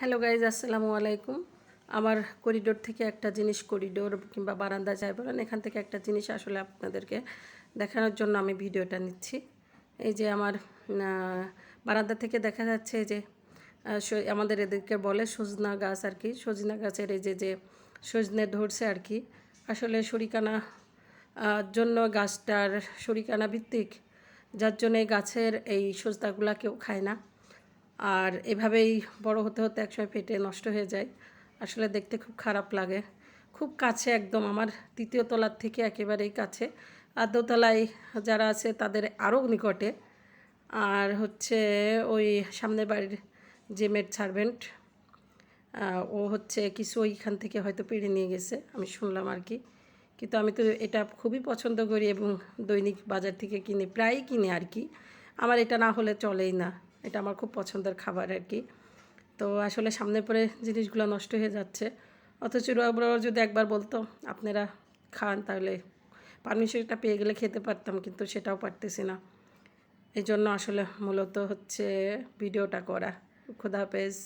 Hello guys, আসসালামু আলাইকুম। আমার করিডোর থেকে একটা জিনিস করিডোর কিংবা বারান্দা যাই বলেন, এখান থেকে একটা জিনিস আসলে আপনাদেরকে দেখানোর জন্য আমি ভিডিওটা নিচ্ছি। এই যে আমার বারান্দা থেকে দেখা যাচ্ছে যে আমাদের এদেরকে বলে সজনা গাছ আর কি। সজনা গাছের এই যে যে সজনে ধরছে আর কি। আসলে শরিকানা জন্য গাছটার শরিকানা ভিত্তিক, যার জন্য গাছের এই সজনাগুলা কেউ খায় না। আর এভাবেই বড় হতে হতে একসময় ফেটে নষ্ট হয়ে যায়। আসলে দেখতে খুব খারাপ লাগে। খুব কাছে একদম আমার তৃতীয় তলার থেকে একেবারেই কাছে। আর দোতলায় যারা আছে তাদের আরও নিকটে। আর হচ্ছে ওই সামনের বাড়ির যে মেড সার্ভেন্ট ও হচ্ছে কিছু ওইখান থেকে হয়তো পেড়ে নিয়ে গেছে, আমি শুনলাম আর কি। কিন্তু আমি তো এটা খুবই পছন্দ করি এবং দৈনিক বাজার থেকে কিনি, প্রায়ই কিনি আর কি। আমার এটা না হলে চলেই না। এটা আমার খুব পছন্দের খাবার আর কি। তো আসলে সামনে পরে জিনিসগুলো নষ্ট হয়ে যাচ্ছে। অথচ ওরা যদি একবার বলতো, আপনারা খান তাহলে পারমিশনটা পেয়ে গেলে খেতে পারতাম, কিন্তু সেটাও পারতেছি না। এই জন্য আসলে মূলত হচ্ছে ভিডিওটা করা। খুদা হাফেজ।